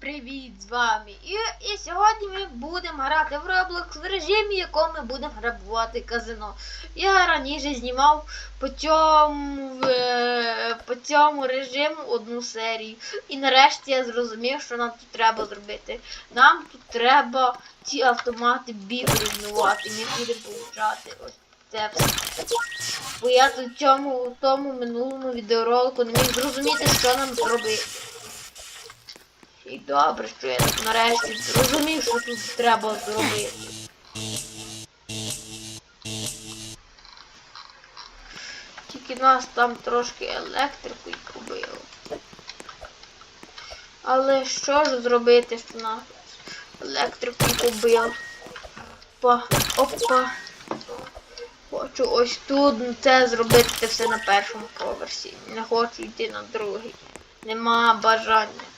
привіт з вами! І, і сьогодні ми будемо грати в Roblox в режимі, в якому ми будемо грабувати казино. Я раніше знімав по цьому, е, по цьому режиму одну серію. І нарешті я зрозумів, що нам тут треба зробити. Нам тут треба ці автомати біг руйнувати. Ми будемо получати ось це все. Бо я в цьому тому минулому відеоролику не міг зрозуміти, що нам зробити. І добре, що я тут нарешті зрозумів, що тут треба зробити. Тільки нас там трошки електрикою побило. Але що ж зробити, що нас електрикою побило? Опа, опа. Хочу ось тут це зробити все на першому поверсі. Не хочу йти на другий. Нема бажання.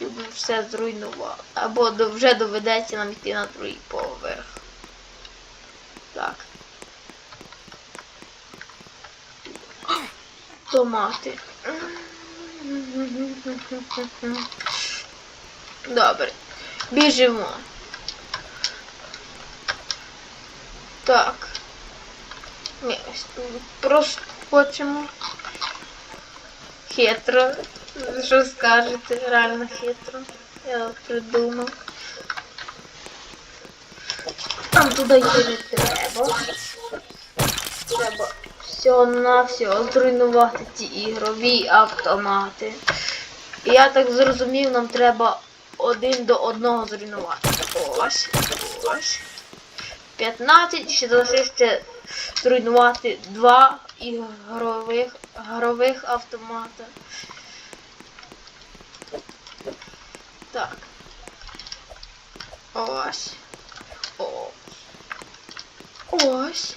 Любимо все зруйнувати. Або вже доведеться нам йти на другий поверх. Так. Томати. Добре. Біжимо. Так. Ми просто хочемо. Хитро. Що скажете? Реально хитро. Я придумав. Там туди йти не треба. Треба всього на всього зруйнувати ці ігрові автомати. І я так зрозумів, нам треба один до одного зруйнувати. Ось, ось. 15, ще залишилось ще зруйнувати два ігрових ігрових автомата. Так. Ось. Ось. Ось.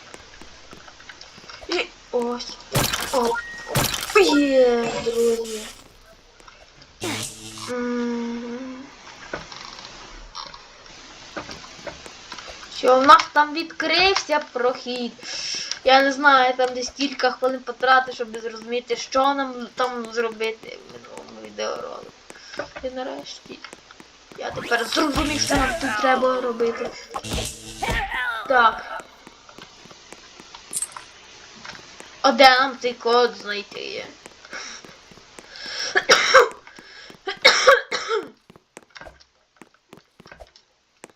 І ось. Оп. Є, друзі. Що в нас там відкрився прохід. Я не знаю, там десь кілька хвилин потратив, щоб зрозуміти, що нам там зробити в минулому відеоролику. І нарешті. Я тепер зрозумів, що нам тут треба робити. Так. А де нам цей код знайти? є?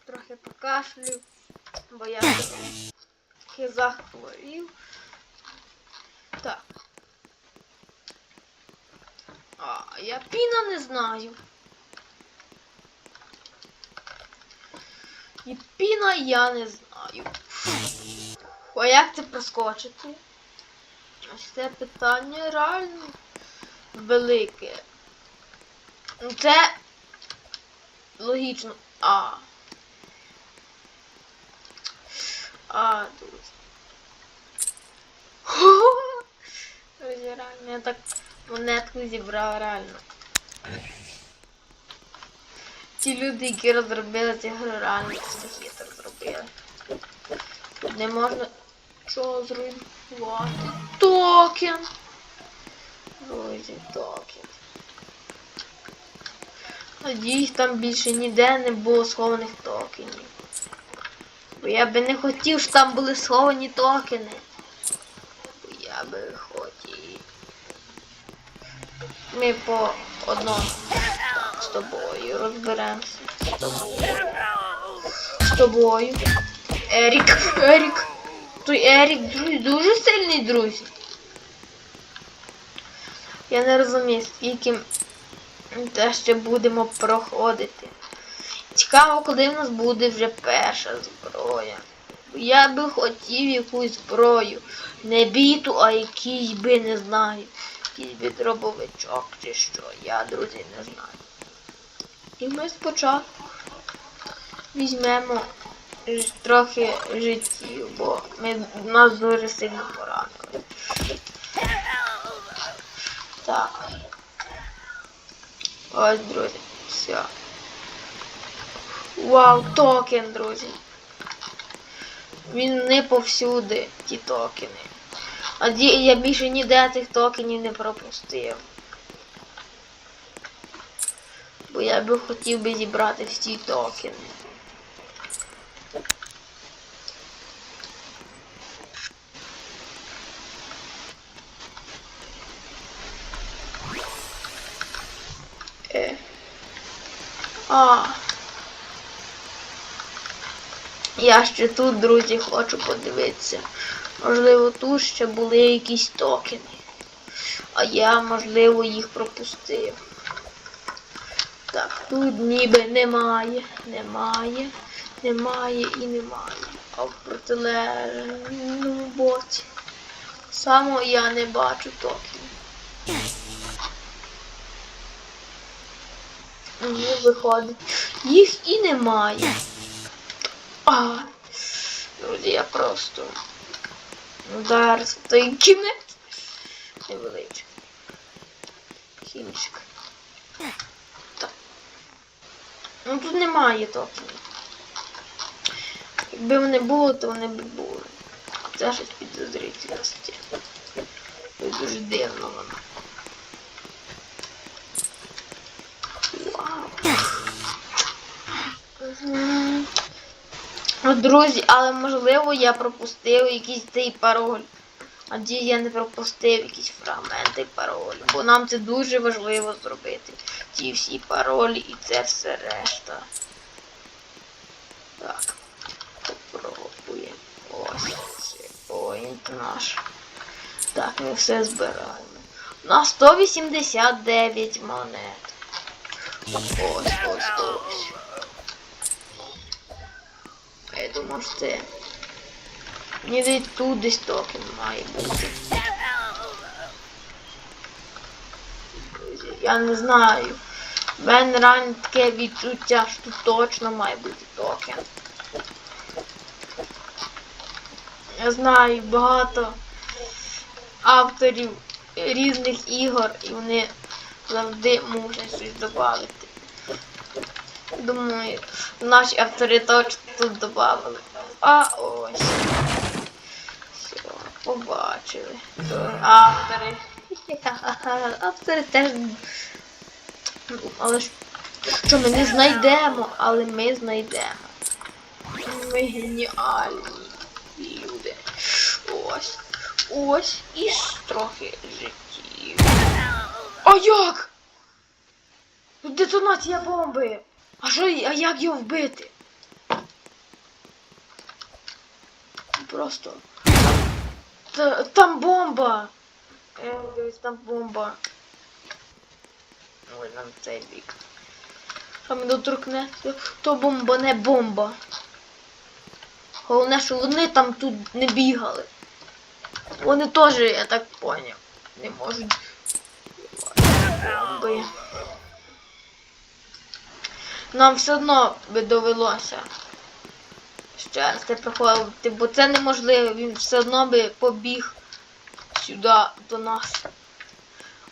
Трохи покашлю, бо я захворів. Так. Я піна не знаю. І піна я не знаю. А як це проскочити? Це питання реально велике. Це логічно. А. А. Друзі, реально, я так монетку зібрав реально. Ті люди, які розробили цю гру, реально це хитро зробили. Не можна чого зруйнувати. Токен! Друзі, токен. Надіюсь, там більше ніде не було схованих токенів. Бо я би не хотів, щоб там були сховані токени. Бо я би хотів. Ми по одному з тобою розберемося. З тобою. З тобою. Ерік, Ерік. Той Ерік дуже сильний друзі. Я не розумію, скільки те ще будемо проходити. Цікаво, коли в нас буде вже перша зброя. Я би хотів якусь зброю. Не біту, а якийсь би не знаю. Якийсь би дробовичок чи що. Я, друзі, не знаю. І ми спочатку візьмемо трохи життів, бо ми нас дуже сильно поранили. Так. Ось, друзі, все. Вау, токен, друзі. Він не повсюди, ті токени. А я більше ніде тих токенів не пропустив. Бо я би хотів би зібрати всі токени. Е. А. Я ще тут, друзі, хочу подивитися. Можливо, тут ще були якісь токени. А я, можливо, їх пропустив. Так, тут ніби немає, немає, немає і немає. А в протилежному боці. Само я не бачу токенів. Ну, виходить. Їх і немає. А, друзі, я просто. Зараз той кінець. Невеличкий. Кінчик. Так. Ну тут немає токенів. Якби вони було, то вони б були. Це щось підозрительності. Це дуже дивно воно. Вау. Ну, друзі, але можливо я пропустив якийсь цей пароль. Надію, я не пропустив якісь фрагменти паролю. Бо нам це дуже важливо зробити. Ті всі паролі і це все решта. Так. Попробуємо. Ось це поінт наш. Так, ми все збираємо. На 189 монет. Ось, ось, ось. Я думав, що це. Ні, десь тут десь токен має бути. Я не знаю. В мене таке відчуття, що тут точно має бути токен. Я знаю багато авторів різних ігор і вони завжди можуть щось додати. Думаю, наші автори точно тут додали. А ось. Все, побачили. То Автори. Автори теж. Але ж що ми не знайдемо, але ми знайдемо. Ми геніальні люди. Ось. Ось і трохи життів. А як? Детонація бомби. А що, а як його вбити? Просто. Та, там бомба. Е, дивись, там бомба. Ой, нам цей бік. Що ми доторкнеться, то бомба не бомба. Головне, що вони там тут не бігали. Вони теж, я так поняв, не можуть. Бомби. Нам все одно би довелося ще раз це проходити, бо це неможливо, він все одно би побіг сюди до нас.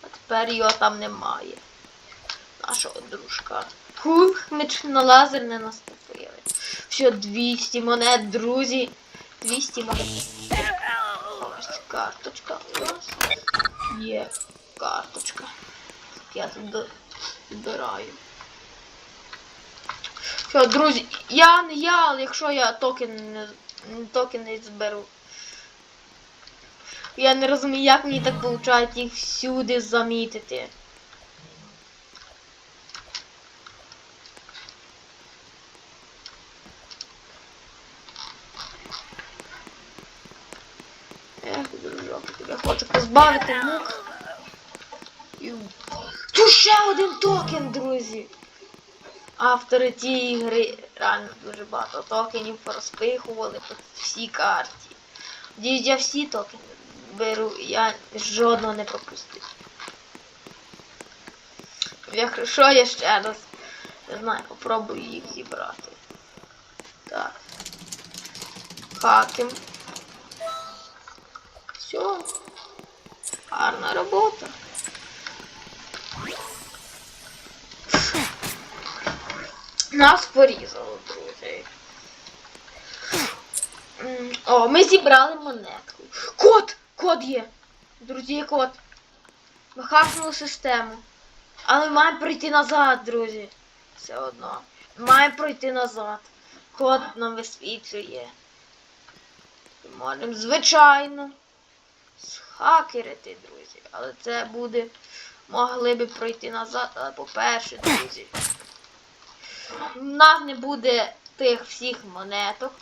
А тепер його там немає. Нашого дружка. Хух, ж на лазер не наступили. Все, 200 монет, друзі. 200 монет. Ось карточка у нас. Є карточка. Я тут збираю. Що, друзі, я не я, але якщо я токен не, токен не зберу. Я не розумію, як мені так виходить їх всюди замітити. Ех, дружок, я хочу позбавити мук. І... Тут ще один токен, друзі! Автори цієї гри реально дуже багато токенів порозпихували по всій карті. Я всі токени беру, я жодного не пропустив. Якщо я ще раз не знаю, попробую їх зібрати. Так. Хаким. Все. Гарна робота. Нас порізало, друзі. О, ми зібрали монетку. Код! Код є! Друзі, код. Ми хакнули систему. Але маємо пройти назад, друзі. Все одно. Маємо пройти назад. Код нам висвітлює. Можемо, звичайно, схакерити, друзі. Але це буде. Могли би пройти назад, але по-перше, друзі. В нас не буде тих всіх монеток.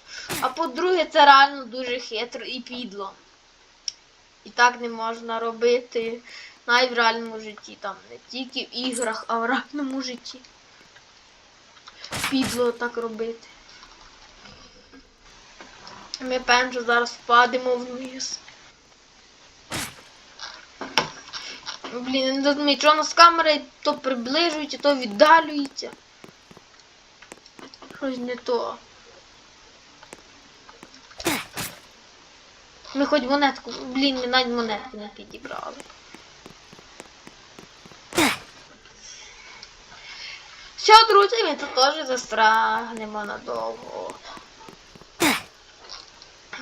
А по-друге, це реально дуже хитро і підло. І так не можна робити навіть в реальному житті. Там не тільки в іграх, а в реальному житті. Підло так робити. Ми певно зараз впадемо вниз. Блін, у нас камери то приближується, то віддалюється. Щось не то. Ми хоч монетку. Блін, ми навіть монетку не підібрали. Все, друзі, ми тут теж застрагнемо надовго.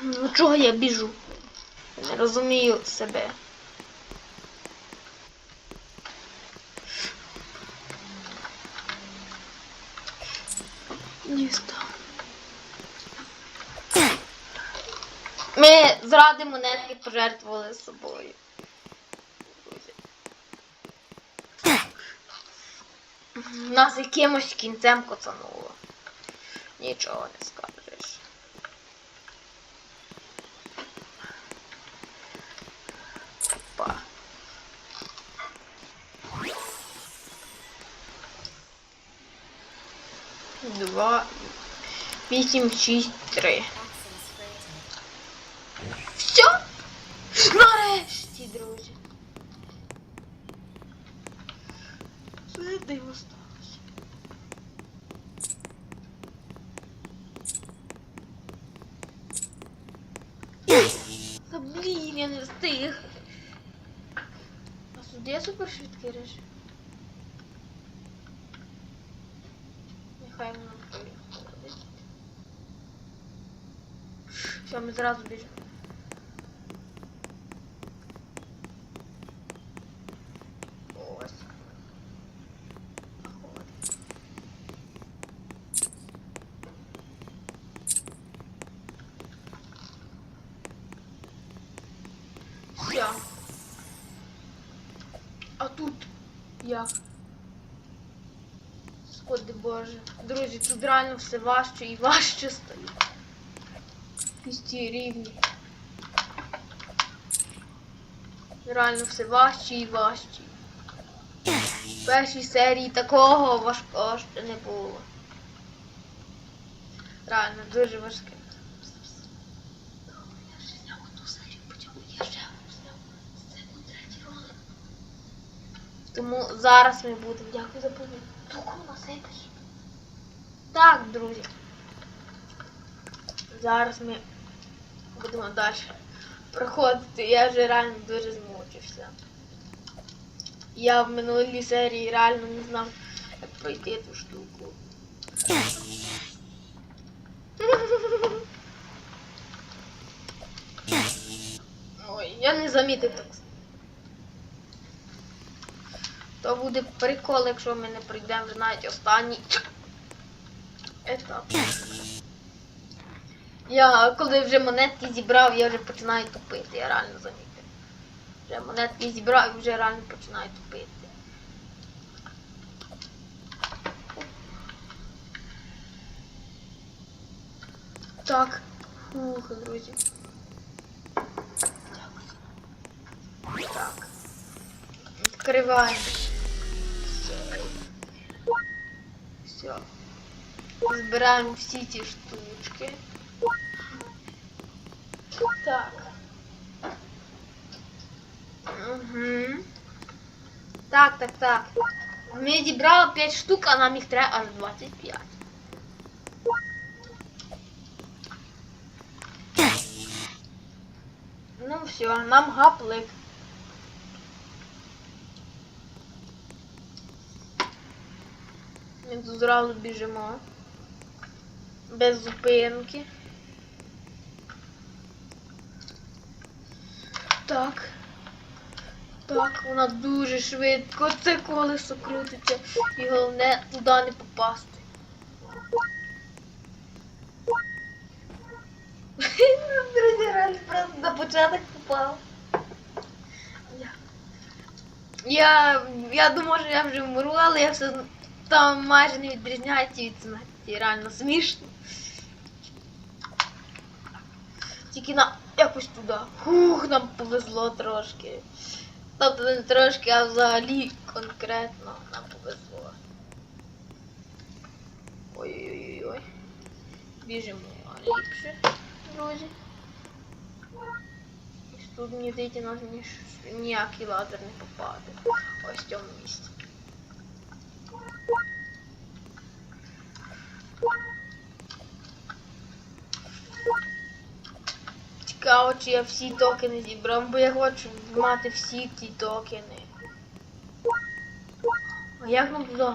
Ну чого я біжу? Не розумію себе. Місто. Ми зради монетки пожертвували собою. Нас якимось кінцем коцануло. Нічого не скажеш. 8, 6, 3. Все? Нарешті, друзі. Це диво сталося. Та блін, я не встиг. А сюди я супер швидкий режим. Нехай воно буде. Все, ми зразу біжимо. Ось. Все. А тут як? Господи Боже. Друзі, тут реально все важче і важче стоїть. Рівні. Реально все важче і важче. В першій серії такого важкого ще не було. Реально дуже важке. Тому зараз ми будемо. Дякую за насипиш. Так, друзі. Зараз ми будемо далі проходити. Я вже реально дуже змучився. Я в минулій серії реально не знав, як пройти ту штуку. Ой, я не замітив так. То буде прикол, якщо ми не пройдемо вже навіть останній етап. Я коли вже монетки зібрав, я вже починаю тупити, я реально замітив. Вже монетки зібрав і вже реально починаю тупити. Так, фух, друзі. Так. Відкриваємо. Все. Збираємо всі ці штучки. Так. Угу. Так, так, так. Ми зібрали 5 штук, а нам їх треба аж 25. Ну все, нам гаплик. Ми тут зразу біжимо. Без зупинки. Так. Так, вона дуже швидко, це колесо крутиться. І головне туди не попасти. Друзі, реально просто на початок попав. Я, я думаю, що я вже вмру, але я все там майже не відрізняється від смерті. Реально смішно. Тільки на якось туди. Хух, нам повезло трошки. Тобто не трошки, а взагалі конкретно нам повезло. Ой-ой-ой. Біжимо ліпше, друзі. Ось Тут мені здається, нас ні, ніякий лазер не попаде. Ось в цьому місці. Чи я всі токени зібрав, бо я хочу мати всі ті токени. А як нам туди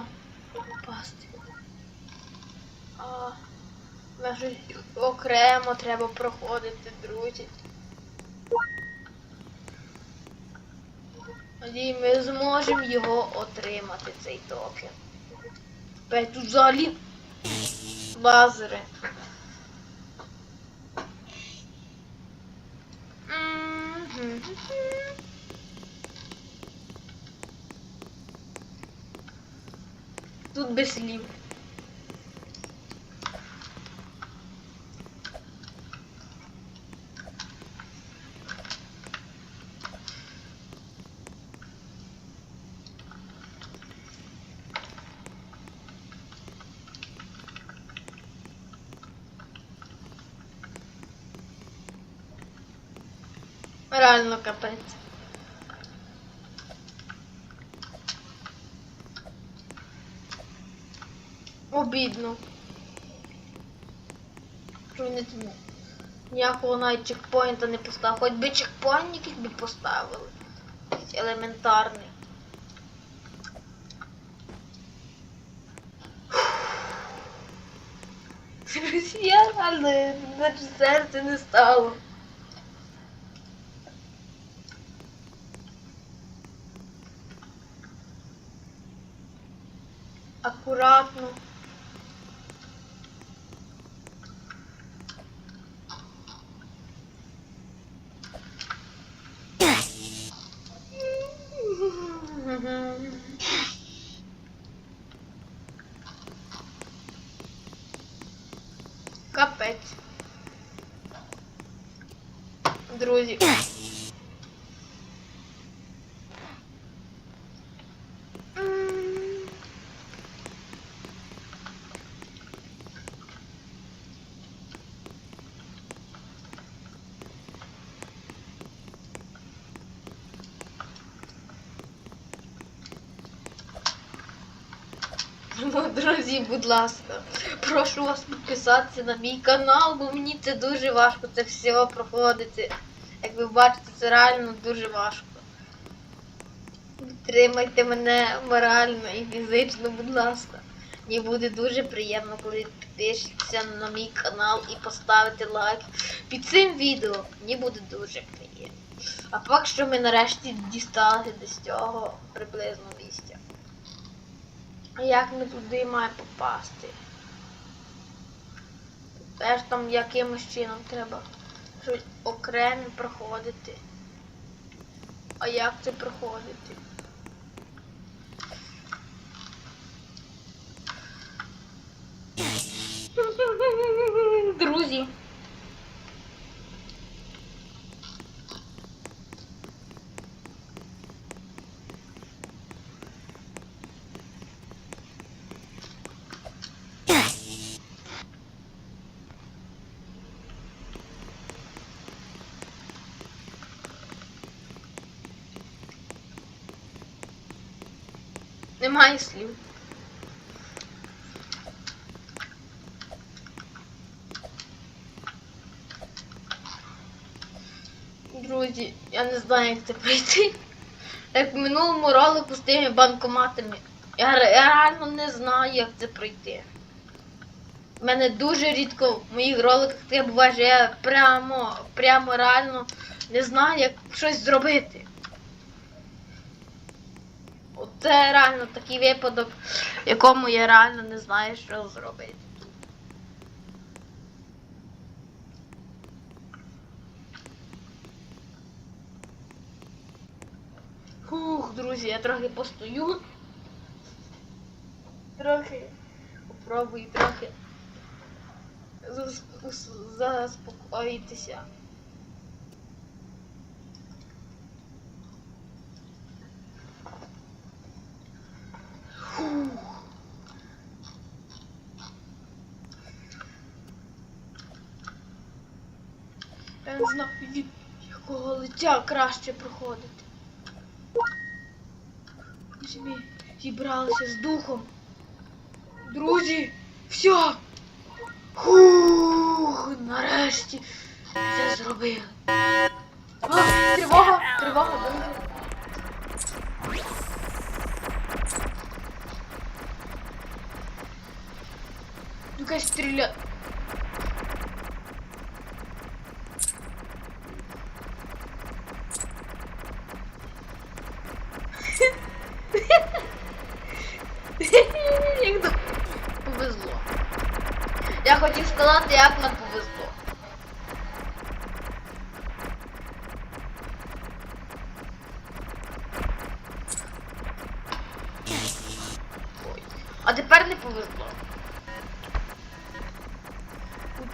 попасти? А, може окремо треба проходити, друзі. Тоді ми зможемо його отримати, цей токен. Тепер тут взагалі лазери. Тут без слів. Реально капець. Обідно. Що вони тому ніякого навіть чекпоінта не поставили. Хоч би чекпоінт якийсь би поставили. Елементарний. Я реально наче серце не стало. Капець. Друзі. М. Ну, друзі, будь ласка, прошу вас підписатися на мій канал, бо мені це дуже важко це все проходити. Як ви бачите, це реально дуже важко. Підтримайте мене морально і фізично, будь ласка. Мені буде дуже приємно, коли підпишетеся на мій канал і поставите лайк під цим відео. Мені буде дуже приємно. А поки що ми нарешті дістали до цього приблизно місця. А як ми туди маємо попасти? Теж там якимось чином треба щось окремо проходити. А як це проходити? Немає. Друзі, я не знаю, як це пройти. Як в минулому ролику з тими банкоматами. Я, я реально не знаю, як це пройти. У мене дуже рідко в моїх роликах таке буває, що я прямо, прямо реально не знаю, як щось зробити. Це реально такий випадок, в якому я реально не знаю, що зробити. Фух, друзі, я трохи постою. Трохи попробую трохи зас- заспокоїтися. Я не знаю, від якого лиця краще проходити. Ми собі зібралися з духом. Друзі, все. Фух, нарешті це зробили. А, тривога, тривога, друзі.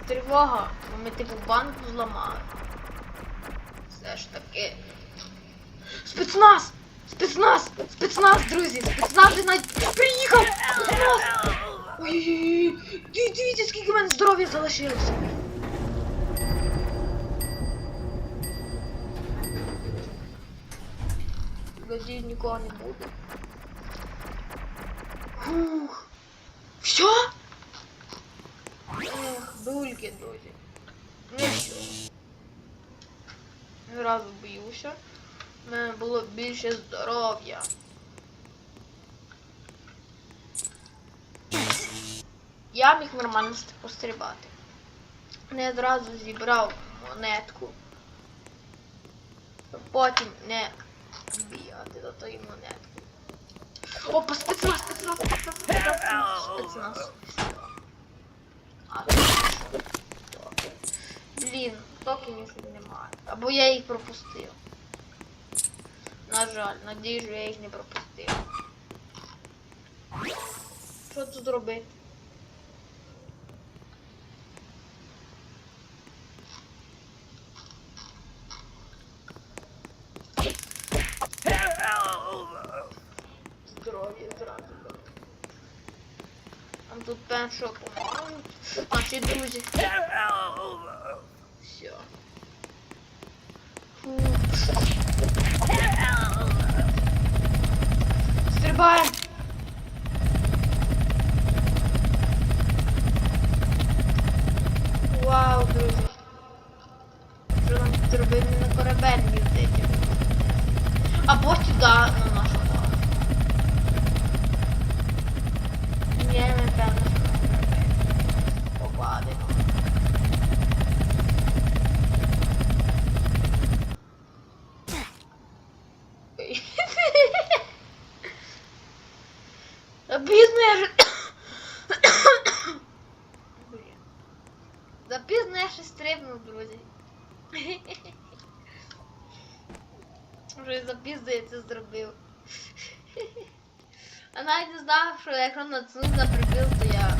Тривога, бо ми типу банк зламали. Все ж таки. Спецназ! Спецназ! Спецназ, друзі! Спецназ навіть приїхав! Спецназ! Ой, дивіться, скільки в мене здоров'я залишилося. Надіюсь, нікого не буде. Фух. Що? Дульки, друзі. Нічого. Зразу боюся. У мене було більше здоров'я. Я міг нормально ст- пострибати. Не одразу зібрав монетку. Потім не бігати до тої монетки. Опа, спецназ, спецназ, спецназ, спецназ, спецназ. Блін, токенів немає. Або я їх пропустив. На жаль, надію, що я їх не пропустив. Що тут зробити? Здоров'я зразу. Там тут першого помагають. Наші друзі. Все. Фу. Стрибаємо. Вау, друзі. Що нам тут робити на корабель їздити? Або сюди на нашу базу. Ні, ми певно, що на корабель. Попадемо. Ой. Запізно я ж... Блін. Запізно я ще стрибнув, друзі. Вже запізно я це зробив. А навіть не знав, що на прибіл, то я.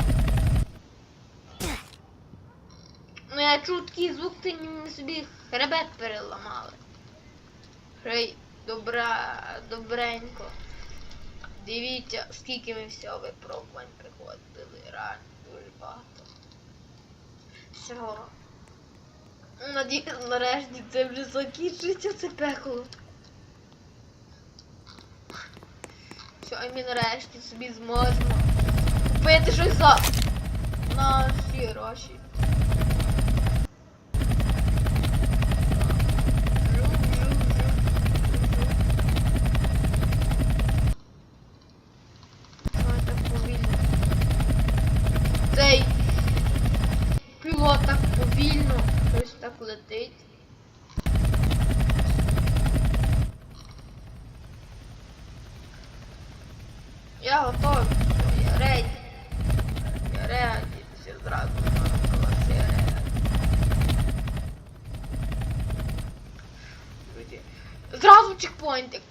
Ну я чув такий звук, ти ніби собі хребет переламали. Хей, добра, добренько. Дивіться, скільки ми всього випробувань приходили. Реально дуже багато. Всього. Ну, Надіюсь, нарешті це вже закінчиться це пекло. І ми нарешті собі зможемо купити щось за всі гроші. Жук, жук, жук, жук. Ой, так повільно. Цей пілот так повільно щось так летить. Я готовий. Я реді. Я реді. Все зразу сказала, що я реді. Друзі, Зразу чекпоінтик.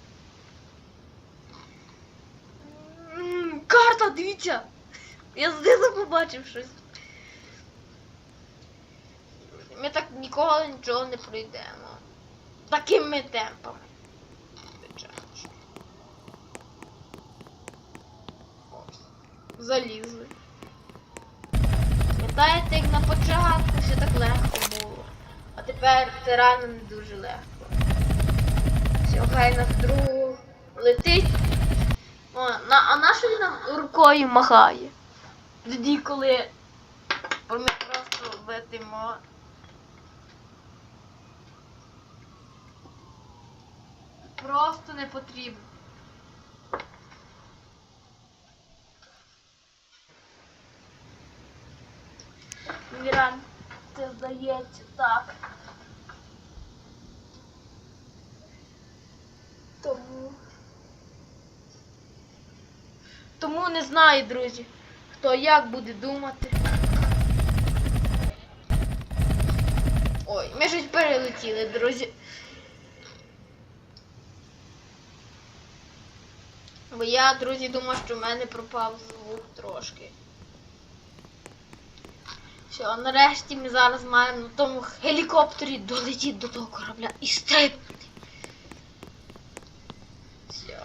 М, Карта, дивіться! Я знизу побачив щось. Ми так ніколи нічого не пройдемо. Такими темпами. Залізли. Пам'ятаєте, як на початку все так легко було. А тепер це реально не дуже легко. Все, хай нас друг летить. О, на, а він нам рукою махає? Тоді, коли ми просто летимо. Просто не потрібно. Міран, це здається так. Тому. Тому не знаю, друзі, хто як буде думати. Ой, ми щось перелетіли, друзі. Бо я, друзі, думав, що в мене пропав звук трошки. Все, нарешті ми зараз маємо на тому гелікоптері долетіти до того корабля і стрибнути. Все,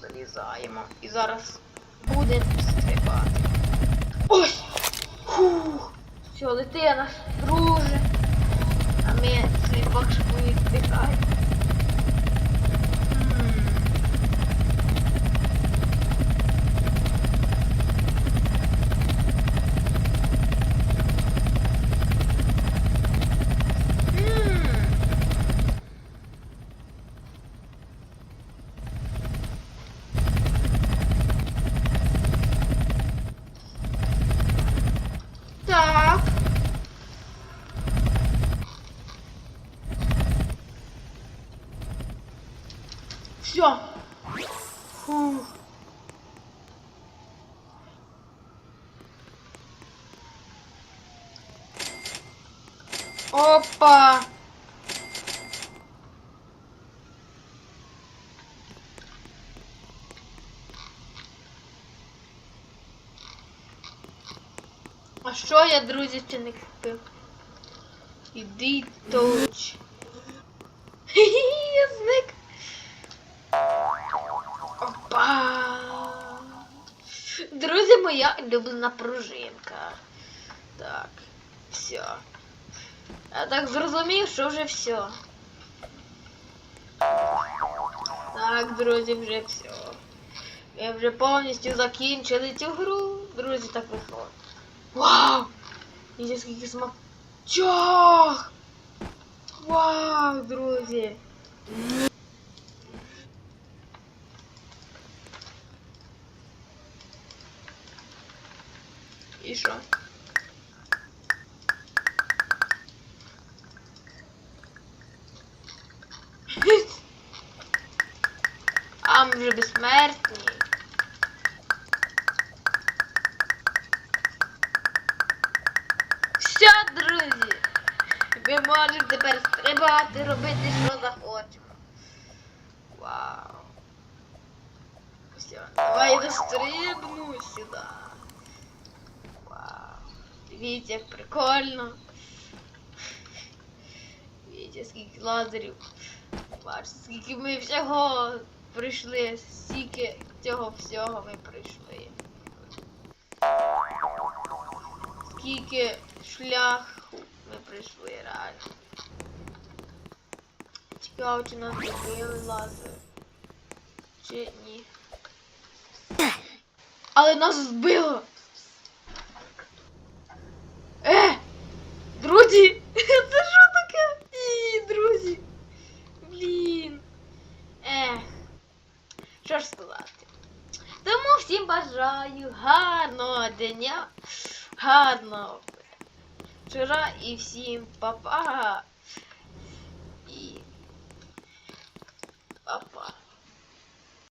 залізаємо. І зараз будемо стрибати. Ось! Фух! Все, лети наш друже. А ми цей бакшку віддихаємо. М. М. Так. Все. Фух. Опа. А що я, друзі, ще не купив? Іди точ. Я зник. Опа. Друзі, моя улюблена пружинка. Так, все. Я так зрозумів, що вже все. Так, друзі, вже все. Ми вже повністю закінчили цю гру. Друзі, так виходить. Вау! Дивіться, скільки смачок! Вау, друзі! І що? Дивіться, як прикольно. Дивіться, скільки лазерів. Бачите, скільки ми всього пройшли, стільки цього всього ми пройшли. Скільки шляху ми пройшли реально. Цікаво, чи нас добили лазер. Чи ні. Але нас збило! Bye bye.